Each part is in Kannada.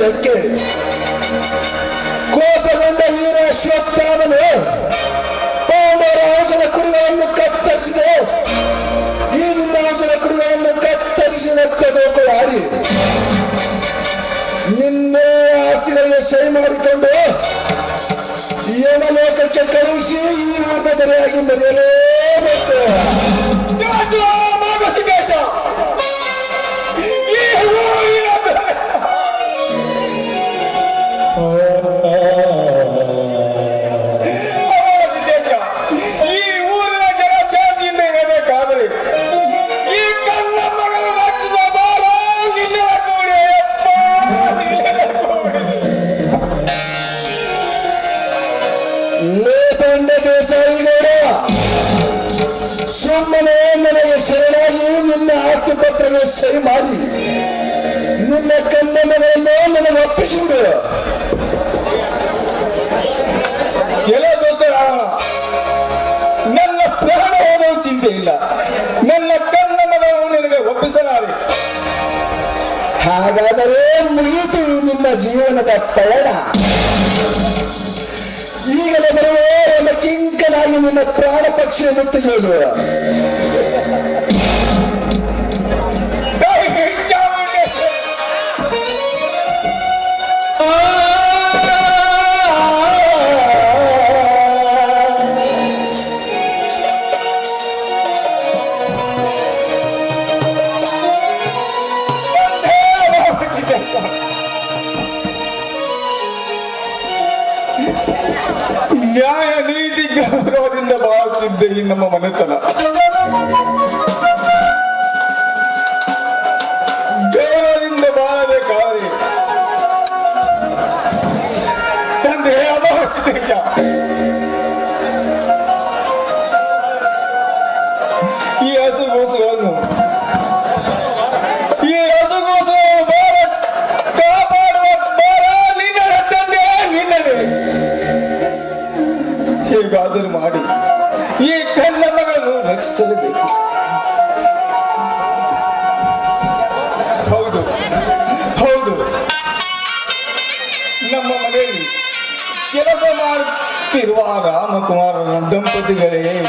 ಹೇಳಿದ್ದಕ್ಕೆ ಕೋಪಗೊಂಡ ವೀರಾಶ್ವತ್ಥಾಮನು ಪಾಂಡವರ ಕುಡಿಗಳನ್ನು ಕತ್ತರಿಸಿದೆ. ಈಗಿನ ಔಷಧ ಕುಡಿಗಳನ್ನು ಕತ್ತರಿಸಿ ರಕ್ತ ಆಡಿ ನಿನ್ನೆ ಆಸ್ತಿಗಳಿಗೆ ಸೈ ಮಾಡಿಕೊಂಡು ಯಮಲೋಕಕ್ಕೆ ಕಳುಹಿಸಿ ಈ ವರ್ಗದರೆಯಾಗಿ ಮರೆಯಲೇಬೇಕು. பேசிவிடு ಎಲ್ಲೋ ದೋಸ್ತ ನನ್ನ ಪ್ರಾಣ ಹೋದವು ಚಿಂತೆ ಇಲ್ಲ. ನನ್ನ ಕಣ್ಣ ಮಗನು ನಿನಗೆ ಒಪ್ಪಿಸಲಾರೆ. ಹಾಗಾದರೆ ಮುಗಿಯಿತು ನಿನ್ನ ಜೀವನದ ಪಯಣ. ಈಗಲೇ ಬರುವ ಎಂಬ ಕಿಂಕನಾಗಿ ನಿನ್ನ ಪ್ರಾಣ ಪಕ್ಷಿಯ ಮುತ್ತಿಗೆ ನಮ್ಮ ಮನೆತನ. ಗೌರವದಿಂದ ಬಾಳಬೇಕಾದ್ರೆ ತಂದೆ ಅಮಾವಾಸ್ಯ ಈ ಹಸುಗೋಸುಗಳನ್ನು ಈ ತಂದೆ ಹೇಗಾದರೂ ಮಾಡಿ. இதுகளே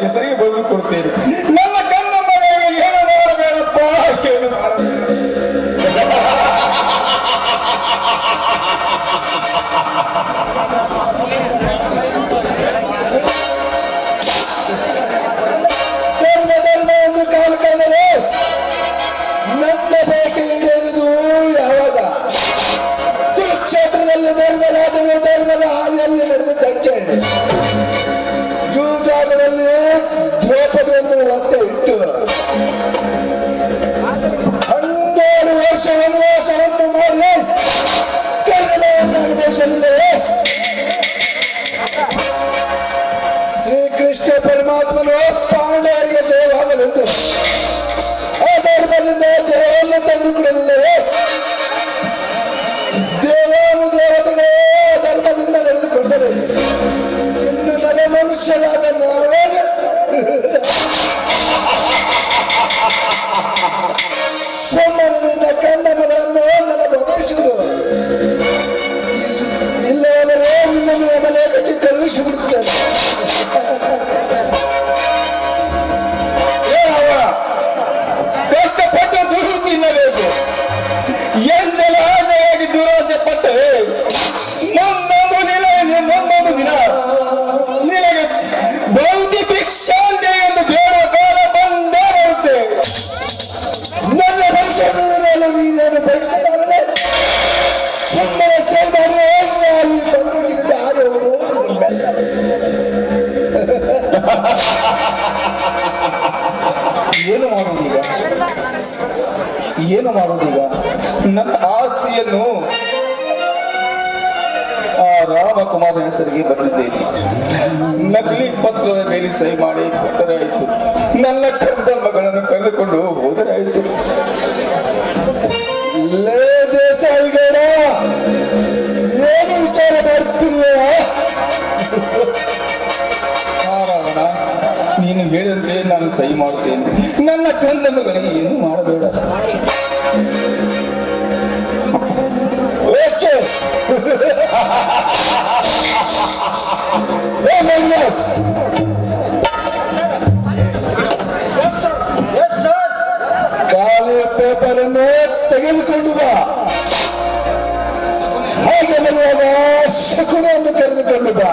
ele, seria bom no corteiro. ಸಮಾಜ ಹೆಸರಿಗೆ ಬಂದಿದ್ದೇನೆ. ನಕಲಿ ಪತ್ರದ ಮೇಲೆ ಸಹಿ ಮಾಡಿ ಕೊಟ್ಟರೆ ಆಯಿತು. ನನ್ನ ಕರೆದ ಕರೆದುಕೊಂಡು ಹೋದರೆ ಆಯಿತು. ಏನು ವಿಚಾರ ನೀನು ಹೇಳಿದಂತೆ ನಾನು ಸಹಿ ಮಾಡುತ್ತೇನೆ. ನನ್ನ ಕಂದ ಏನು ಮಾಡಬೇಡ. mi? Hemen yap. ಖಾಲಿ ಪೇಪರನ್ನು ತೆಗೆದುಕೊಂಡು ಬಾ ಹಾಗೆ ಬರುವಾಗ ಶಕುನವನ್ನು ಕರೆದುಕೊಂಡು ಬಾ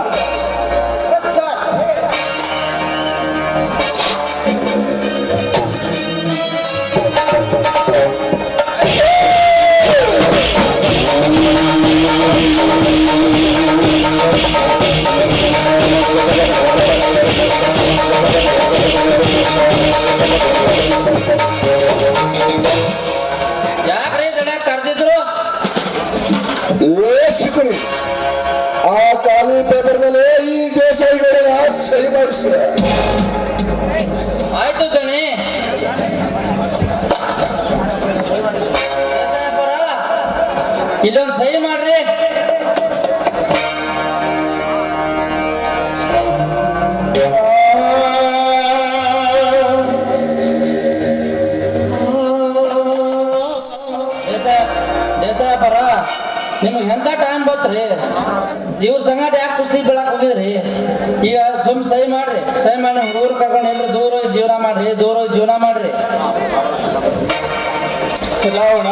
ಚಲಾವಣ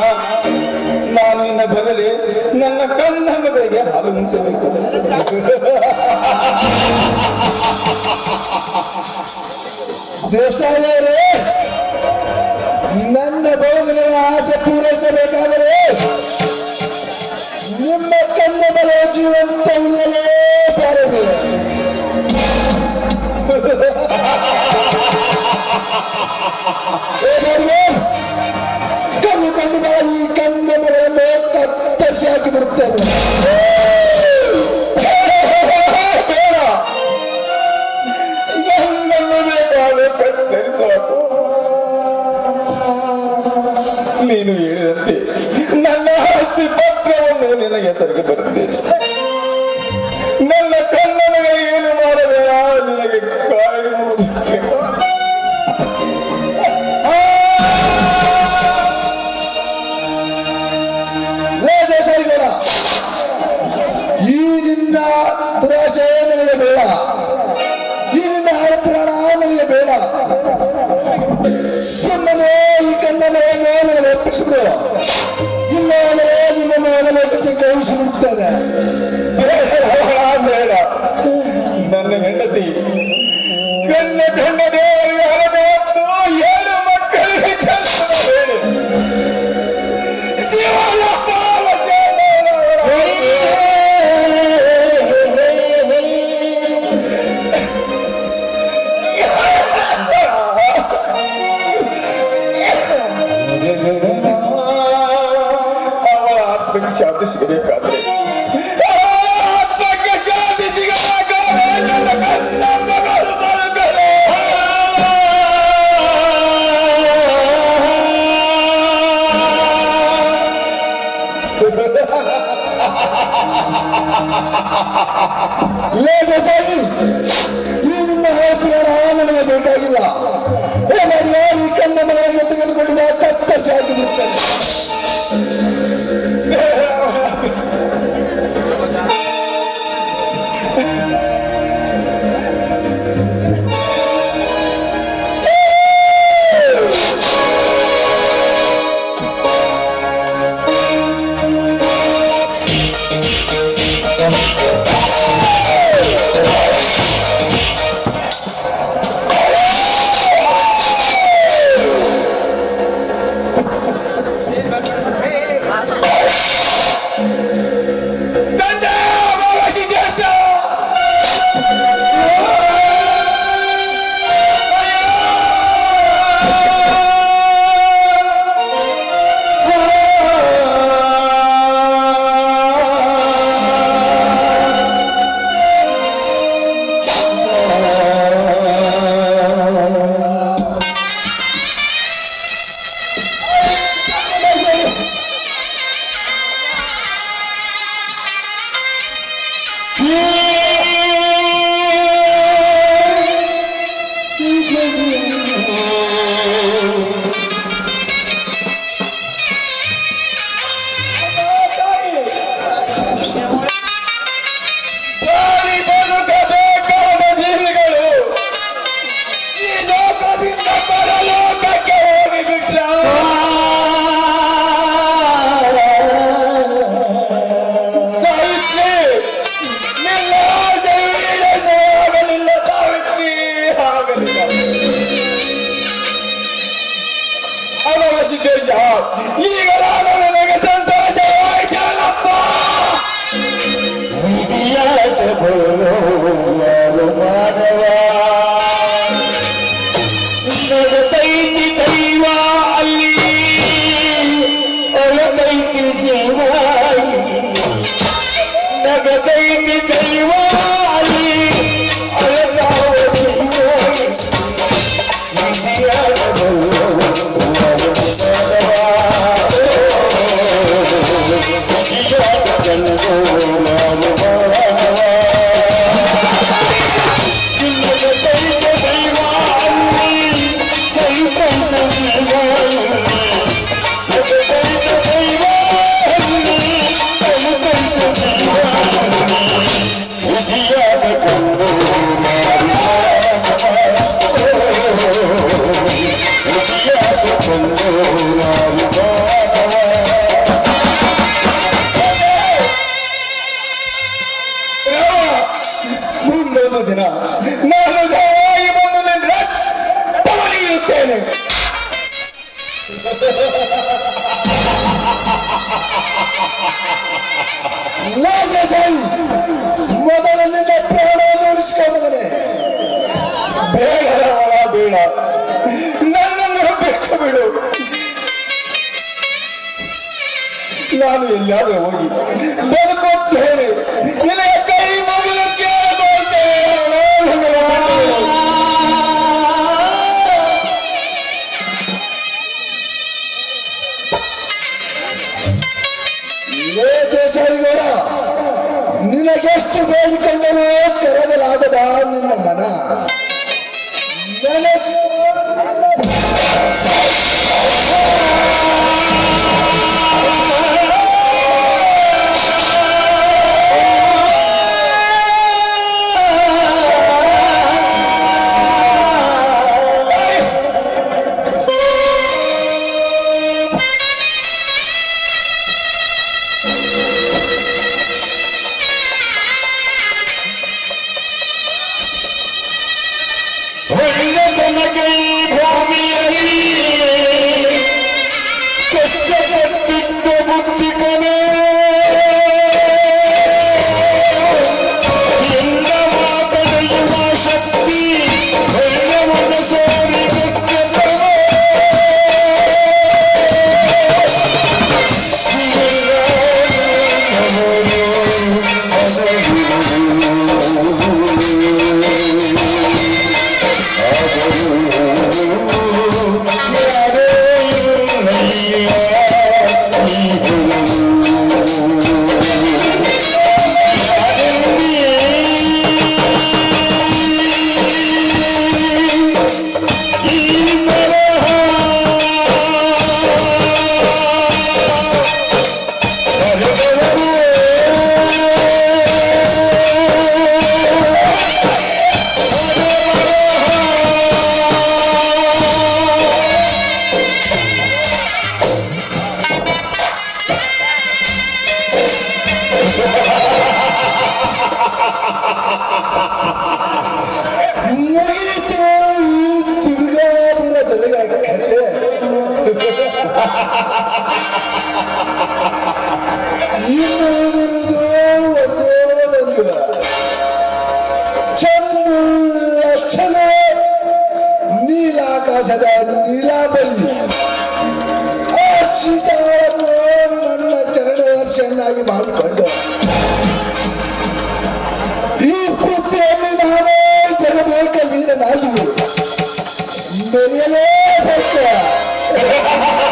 ನಾನು ಇನ್ನ ಬರಲಿ ನನ್ನ ಕಂದ ಮಗಳಿಗೆ ಹಾಲು ಮುಗಿಸಬೇಕು ದೇಸಾಯರೇ ನನ್ನ ಬದುಕಿನ ಆಸೆ ಪೂರೈಸಬೇಕಾದರೆ ನಿಮ್ಮ ಕಂದ ಬರೋ ಜೀವಂತ ಉಳಿಯಲೇ ಬರದು. ಏನಾದ್ರು ನೀನು ಹೇಳಿದಂತೆ ನನ್ನ ಆಸ್ತಿ ಪತ್ರವನ್ನು ನಿನಗೆ ಹೆಸರಿಗೆ ಬರುತ್ತೆ that. 过了。মুক্তি কামে ಮೆರೆಯಲೇಬೇಕು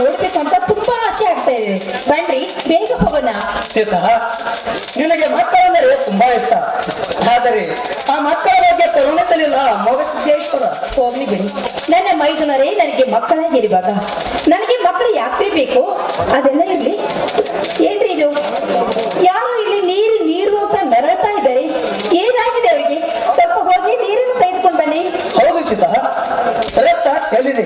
ನೋಡ್ಬೇಕು ಅಂತ ತುಂಬಾ ಆಸೆ ಆಗ್ತಾ ಇದೆ. ಬನ್ನಿ ಬೇಗ ಹೋಗೋಣ ಸೀತಾ ನಿನಗೆ ಮಕ್ಕಳೆಂದರೆ ತುಂಬಾ ಇಷ್ಟ. ಆದರೆ ಆ ಮಕ್ಕಳ ಬಗ್ಗೆ ಕರುಣಿಸಲಿಲ್ಲ ಮೊಗ ಸಿದ್ದೇಶ್ವರ ಹೋಗ್ಲಿ ಬಿಡಿ. ನನ್ನ ಮೈದುನರೇ ನನಗೆ ಮಕ್ಕಳಾಗಿರುವಾಗ ನನಗೆ ಮಕ್ಕಳು ಯಾಕೆ ಬೇಕು? ಅದೆಲ್ಲ ಇಲ್ಲಿ ಏನ್ರಿ ಇದು? ಯಾರು ಇಲ್ಲಿ ನೀರು ನೀರು ಅಂತ ನರಳ್ತಾ ಇದ್ದಾರೆ. ಏನಾಗಿದೆ ಅವರಿಗೆ? ಸ್ವಲ್ಪ ಹೋಗಿ ನೀರನ್ನು ತೆಗೆದುಕೊಂಡು ಬನ್ನಿ. ಹೌದು ಸೀತಾ ರಕ್ತ ಚೆಲ್ಲಿದೆ